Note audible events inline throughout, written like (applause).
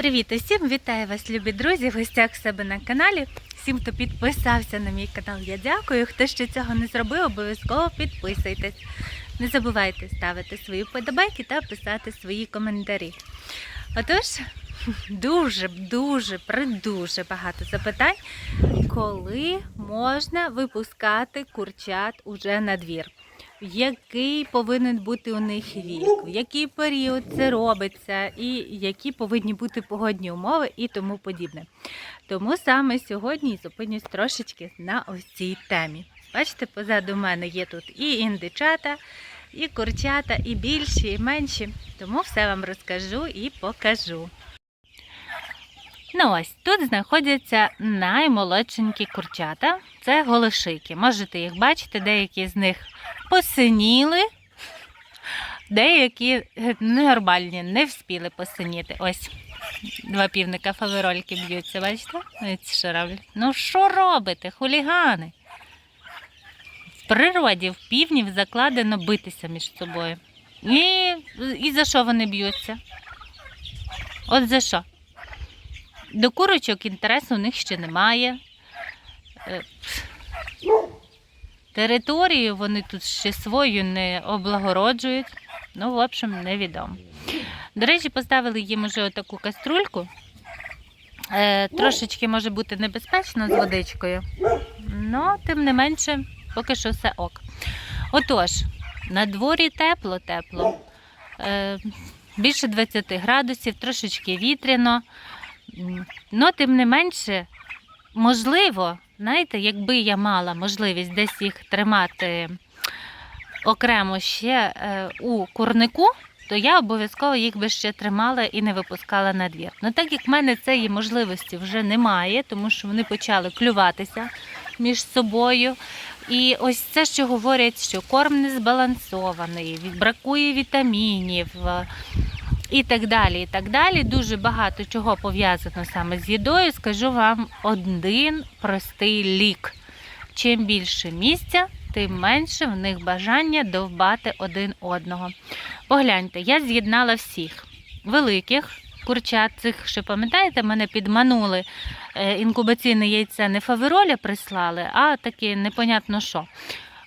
Привіт усім! Вітаю вас, любі друзі, в гостях себе на каналі. Всім, хто підписався на мій канал, я дякую. Хто ще цього не зробив, обов'язково підписуйтесь. Не забувайте ставити свої вподобайки та писати свої коментарі. Отож, дуже, дуже, придуже багато запитань, коли можна випускати курчат уже на двір. Який повинен бути у них вік, в який період це робиться, і які повинні бути погодні умови і тому подібне. Тому саме сьогодні зупинюсь трошечки на ось цій темі. Бачите, позаду мене є тут і індичата, і курчата, і більші, і менші. Тому все вам розкажу і покажу. Ну ось тут знаходяться наймолодшенькі курчата. Це голошики. Можете їх бачити, деякі з них посиніли, деякі е, нормальні, не вспіли посиніти. Ось два півника фаверольки б'ються, бачите? Ось що роблять. Ну що робите, хулігани? В природі в півнів закладено битися між собою. І, і за що вони б'ються? От за що? До курочок інтересу у них ще немає. Е, Територію вони тут ще свою не облагороджують. Ну, в общем, невідомо. До речі, поставили їм уже отаку каструльку. Е, трошечки може бути небезпечно з водичкою. Ну, тим не менше, поки що все ок. Отож, на дворі тепло-тепло. Е, більше 20 градусів, трошечки вітряно. М, Ну, тим не менше, можливо, знаєте, якби я мала можливість десь їх тримати окремо ще е, у курнику, то я обов'язково їх би ще тримала і не випускала на двір. Ну так як в мене цієї можливості вже немає, тому що вони почали клюватися між собою. І ось це, що говорять, що корм не збалансований, бракує вітамінів. І так далі, і так далі. Дуже багато чого пов'язано саме з їдою. Скажу вам один простий лік. Чим більше місця, тим менше в них бажання довбати один одного. Погляньте, я з'єднала всіх великих курчат цих, що пам'ятаєте, мене підманули. Е, Інкубаційне яйце не фавероля прислали, а таке непонятно що.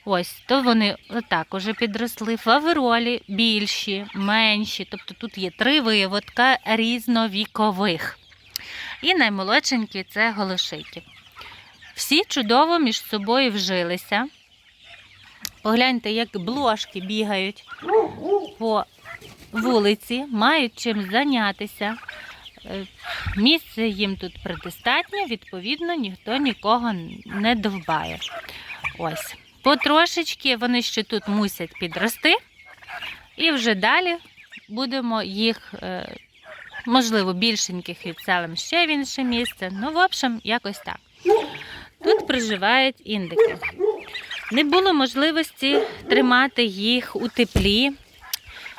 Ось, то вони отак уже підросли. Фаверолі більші, менші. Тобто тут є три виводка різновікових. І наймолодшенькі це голошики. Всі чудово між собою вжилися. Погляньте, як блошки бігають по вулиці, мають чим зайнятися. Е, Місце їм тут предостатньо, відповідно, ніхто нікого не довбає. Ось. Потрошечки вони ще тут мусять підрости, і вже далі будемо їх, е, можливо, більшеньких відселимо ще в інше місце. Ну, в общем, якось так. Тут проживають індики. Не було можливості тримати їх у теплі,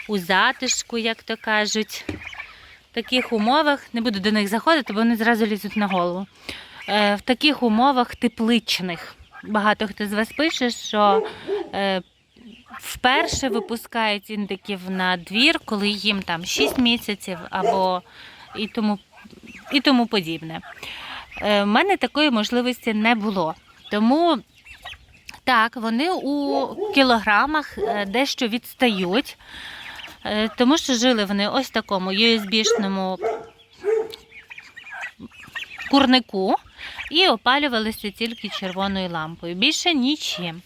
у затишку, як то кажуть. В таких умовах, не буду до них заходити, бо вони зразу лізуть на голову. Е, В таких умовах тепличних. Багато хто з вас пише, що е, вперше випускають індиків на двір, коли їм там 6 місяців або і тому, і тому подібне. Е, в мене такої можливості не було. Тому так, вони у кілограмах е, дещо відстають, е, тому що жили вони ось такому USB-шному курнику і опалювалися тільки червоною лампою. Більше нічим.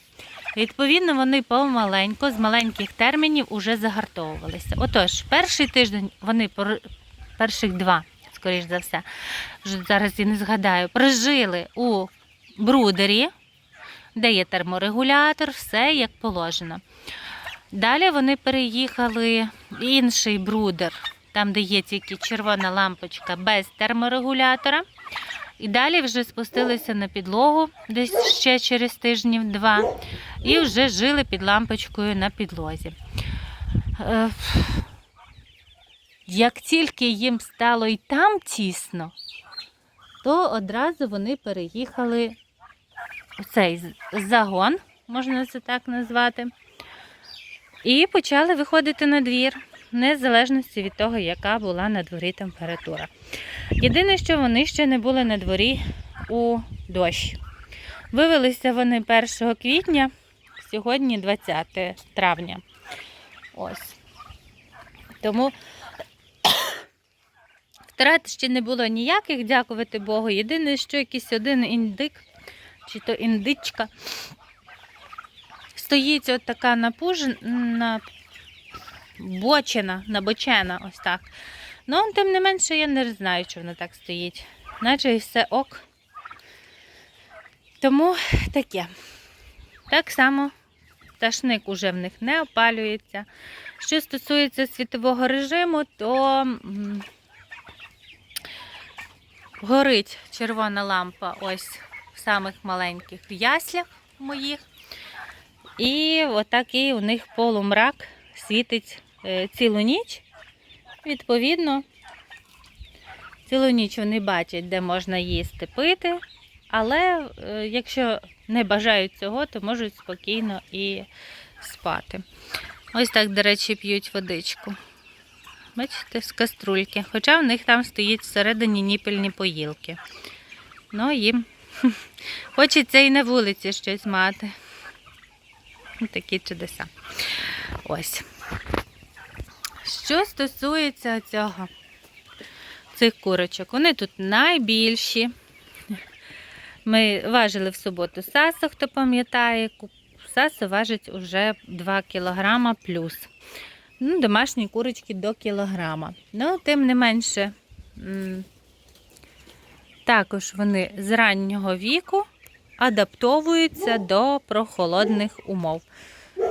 Відповідно, вони помаленько, з маленьких термінів уже загартовувалися. Отож, перший тиждень вони перших два, скоріш за все, вже зараз я не згадаю, прожили у брудері, де є терморегулятор, все як положено. Далі вони переїхали в інший брудер, там, де є тільки червона лампочка без терморегулятора. І далі вже спустилися на підлогу десь ще через тижнів два, і вже жили під лампочкою на підлозі. Е, Як тільки їм стало і там тісно, то одразу вони переїхали у цей загон, можна це так назвати, і почали виходити на двір. Незалежності від того, яка була на дворі температура. Єдине, що вони ще не були на дворі у дощ. Вивелися вони 1 квітня, сьогодні 20 травня. Ось. Тому (coughs) втрат ще не було ніяких, дякувати Богу. Єдине, що якийсь один індик, чи то індичка, стоїть от така напужена, бочена, набочена, ось так. Ну, тим не менше, я не знаю, що вона так стоїть. Наче і все ок. Тому таке. Так само пташник уже в них не опалюється. Що стосується світового режиму, то горить червона лампа ось в самих маленьких яслях моїх. І отакий у них полумрак світить цілу ніч. Відповідно, цілу ніч вони бачать, де можна їсти, пити. Але е, якщо не бажають цього, то можуть спокійно і спати. Ось так, до речі, п'ють водичку. Бачите, з каструльки. Хоча в них там стоїть всередині ніпельні поїлки. Ну, їм (laughs) хочеться і на вулиці щось мати. Такі чудеса. Ось. Що стосується цього, цих курочок, вони тут найбільші. Ми важили в суботу сасо, хто пам'ятає. Сасо важить уже 2 кг плюс. Ну, домашні курочки до кілограма. Ну, тим не менше, також вони з раннього віку адаптовуються до прохолодних умов.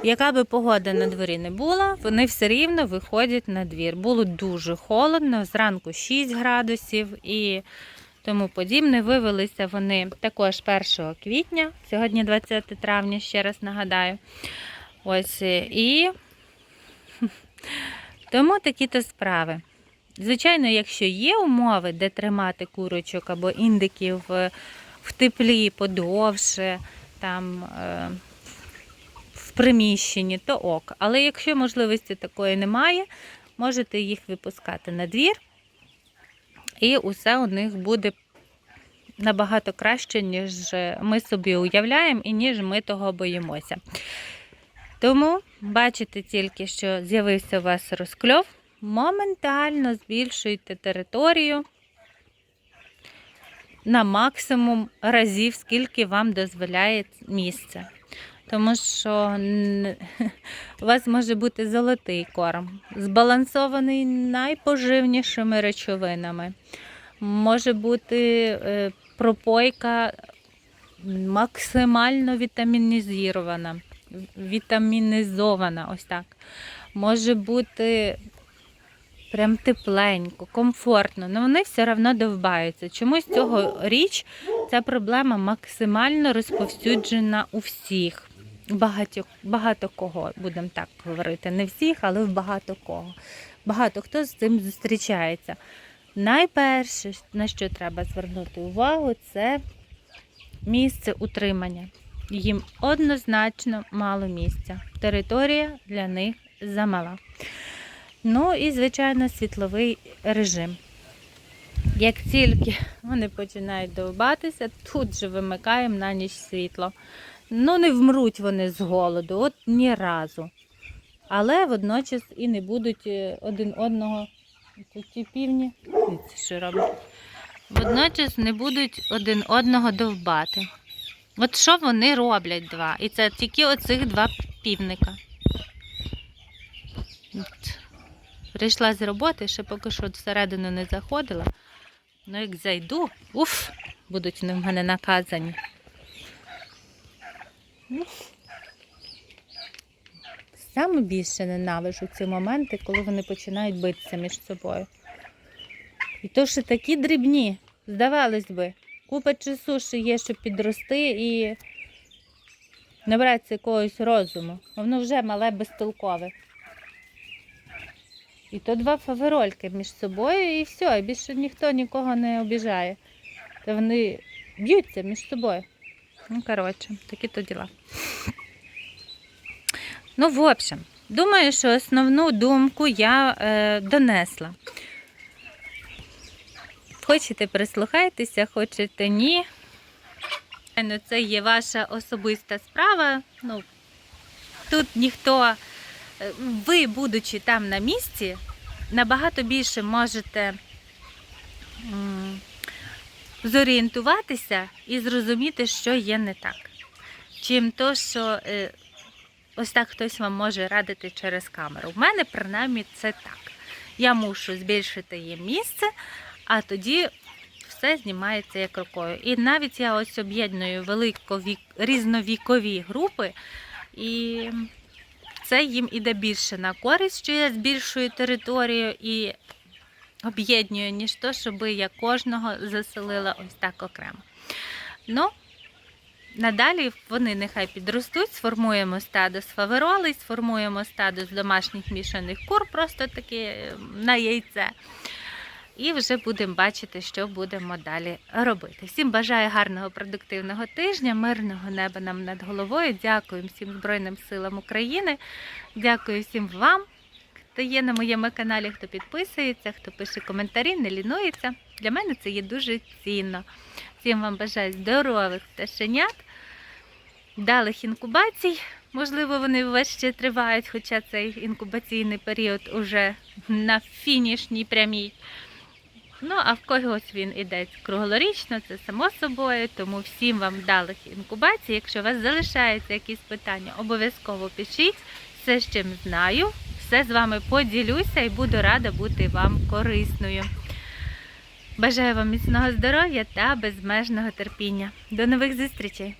Яка би погода на дворі не була, вони все рівно виходять на двір. Було дуже холодно, зранку 6 градусів і тому подібне. Вивелися вони також 1 квітня, сьогодні 20 травня, ще раз нагадаю. Ось е, і (laughs) тому такі-то справи. Звичайно, якщо є умови, де тримати курочок або індиків е, в теплі подовше, там е, приміщенні, то ок. Але якщо можливості такої немає, можете їх випускати на двір, і усе у них буде набагато краще, ніж ми собі уявляємо і ніж ми того боїмося. Тому бачите тільки, що з'явився у вас розкльов, моментально збільшуйте територію на максимум разів, скільки вам дозволяє місце. Тому що (laughs) у вас може бути золотий корм, збалансований найпоживнішими речовинами. Може бути е, пропойка максимально вітамінізована, вітамінізована, ось так. Може бути прям тепленько, комфортно, але вони все одно довбаються. Чомусь цього річ ця проблема максимально розповсюджена у всіх. Багато, багато кого, будемо так говорити, не всіх, але в багато кого. Багато хто з цим зустрічається. Найперше, на що треба звернути увагу, це місце утримання. Їм однозначно мало місця. Територія для них замала. Ну і, звичайно, світловий режим. Як тільки вони починають довбатися, тут же вимикаємо на ніч світло. Ну, не вмруть вони з голоду, от ні разу. Але водночас і не будуть е, один одного. Тут півні, що роблять. Водночас не будуть один одного довбати. От що вони роблять два? І це тільки оцих два півника. От. Прийшла з роботи, ще поки що всередину не заходила. Ну, як зайду, уф, будуть вони в мене наказані. Саме більше ненавижу ці моменти, коли вони починають битися між собою. І то, що такі дрібні, здавалось би, купа часу ще є, щоб підрости і набратися якогось розуму. Воно вже мале безтолкове. І то два фаверольки між собою і все, і більше ніхто нікого не обіжає. Та вони б'ються між собою. Ну, коротше, такі то діла. Ну, в общем, Думаю, що основну думку я е, донесла. Хочете прислухайтеся, хочете ні. Звичайно, Це є ваша особиста справа. Ну, тут ніхто, е, ви, будучи там на місці, набагато більше можете зорієнтуватися і зрозуміти, що є не так. Чим то, що е, ось так хтось вам може радити через камеру. У мене принаймні це так. Я мушу збільшити їм місце, а тоді все знімається як рукою. І навіть я ось об'єдную великовік, різновікові групи, і це їм іде більше на користь, що я збільшую територію і об'єдную, ніж то, щоб я кожного заселила ось так окремо. Ну, Надалі вони нехай підростуть, сформуємо стадо з фаверолей, сформуємо стадо з домашніх мішаних кур, просто таки е, на яйце. І вже будемо бачити, що будемо далі робити. Всім бажаю гарного продуктивного тижня, мирного неба нам над головою. Дякую всім Збройним силам України. Дякую всім вам, хто є на моєму каналі, хто підписується, хто пише коментарі, не лінується. Для мене це є дуже цінно. Всім вам бажаю здорових пташенят, вдалих інкубацій. Можливо, вони у вас ще тривають, хоча цей інкубаційний період уже на фінішній прямій. Ну, а в когось він іде круглорічно, це само собою. Тому всім вам вдалих інкубацій. Якщо у вас залишаються якісь питання, обов'язково пишіть. Все, з чим знаю, все з вами поділюся і буду рада бути вам корисною. Бажаю вам міцного здоров'я та безмежного терпіння. До нових зустрічей!